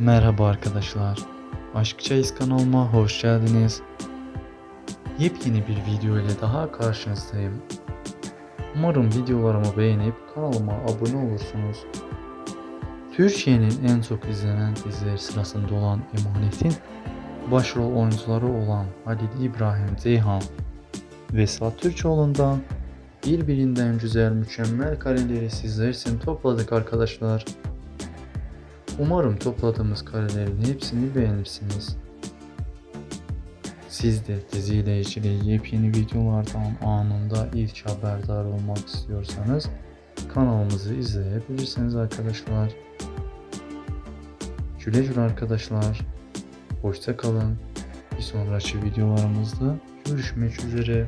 Merhaba arkadaşlar. Aşk Çayız kanalıma hoş geldiniz. Yepyeni bir video ile daha karşınızdayım. Umarım videolarımı beğenip kanalıma abone olursunuz. Türkiye'nin en çok izlenen diziler sırasında olan Emanet'in başrol oyuncuları olan Halil İbrahim Ceyhan ve Esat Türkoğlu'ndan birbirinden güzel mükemmel kareleri sizler için topladık arkadaşlar. Umarım topladığımız karelerin hepsini beğenirsiniz. Siz de diziyle ilgili yepyeni videolardan anında ilk haberdar olmak istiyorsanız kanalımızı izleyebilirsiniz arkadaşlar. Güle güle arkadaşlar. Hoşça kalın. Bir sonraki videolarımızda görüşmek üzere.